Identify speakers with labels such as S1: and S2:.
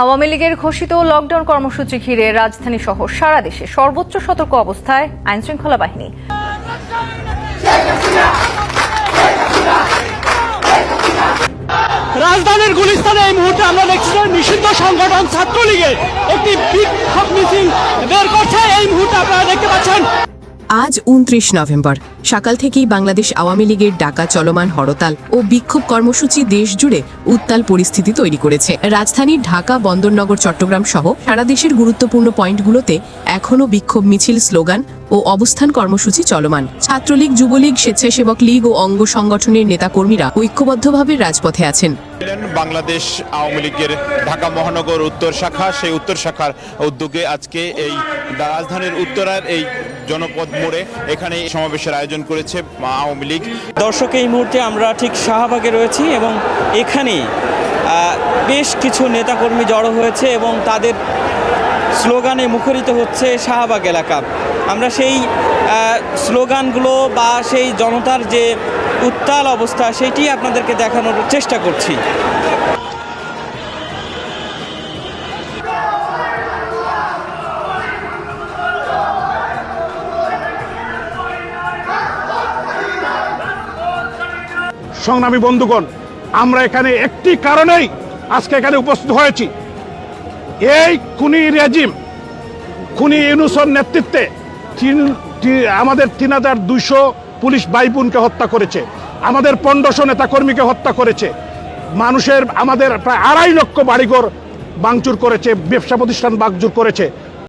S1: আওয়ামী লীগের ঘোষিত লকডাউন কর্মসূচি ঘিরে রাজধানী সহ সারা দেশে সর্বোচ্চ সতর্ক অবস্থায় আইনশৃঙ্খলা বাহিনী।
S2: রাজধানীর গুলিস্তানে এই মুহূর্তে আমরা দেখছি নিষিদ্ধ সংগঠন ছাত্রলীগের একটি বিক্ষোভ মিছিল বের করছে। এই মুহূর্তে আপনারা দেখতে পাচ্ছেন
S3: আজ উনত্রিশ নভেম্বর। সকাল থেকেই বাংলাদেশ আওয়ামী লীগের ডাকা চলমান হরতাল ও বিক্ষোভ কর্মসূচি দেশ জুড়ে উত্তাল পরিস্থিতি তৈরি করেছে। রাজধানীর ঢাকা, বন্দরনগর, চট্টগ্রাম সহ সারা দেশের গুরুত্বপূর্ণ পয়েন্টগুলোতে এখনও বিক্ষোভ মিছিল, স্লোগান ও অবস্থান কর্মসূচি চলমান। ছাত্রলীগ, যুবলীগ, স্বেচ্ছাসেবক লীগ ও অঙ্গ সংগঠনের নেতাকর্মীরা ঐক্যবদ্ধভাবে রাজপথে আছেন।
S4: বাংলাদেশ আওয়ামী লীগের ঢাকা মহানগর উত্তর শাখা। সেই উত্তর শাখার উদ্যোগে আজকে এই রাজধানীর উত্তরার এই জনপদ মোড়ে এখানে সমাবেশের আয়োজন করেছে আওয়ামী লীগ।
S5: দর্শক, এই মুহূর্তে আমরা ঠিক শাহবাগে রয়েছি এবং এখানে বেশ কিছু নেতাকর্মী জড়ো হয়েছে এবং তাদের স্লোগানে মুখরিত হচ্ছে শাহবাগ এলাকা। আমরা সেই স্লোগানগুলো বা সেই জনতার যে উত্তাল অবস্থা, সেটি আপনাদেরকে দেখানোর চেষ্টা করছি।
S6: সংগ্রামী বন্ধুগণ, আমরা এখানে একটি কারণেই আজকে এখানে উপস্থিত হয়েছি। এই খুনি রেজিম, খুনি ইউনুসর নেতৃত্বে আমাদের তিন হাজার দুইশো পুলিশ ভাই বোনকে হত্যা করেছে, আমাদের পনেরোশো নেতাকর্মীকে হত্যা করেছে, মানুষের আমাদের প্রায় আড়াই লক্ষ বাড়িঘর ভাঙচুর করেছে, ব্যবসা প্রতিষ্ঠান ভাঙচুর করেছে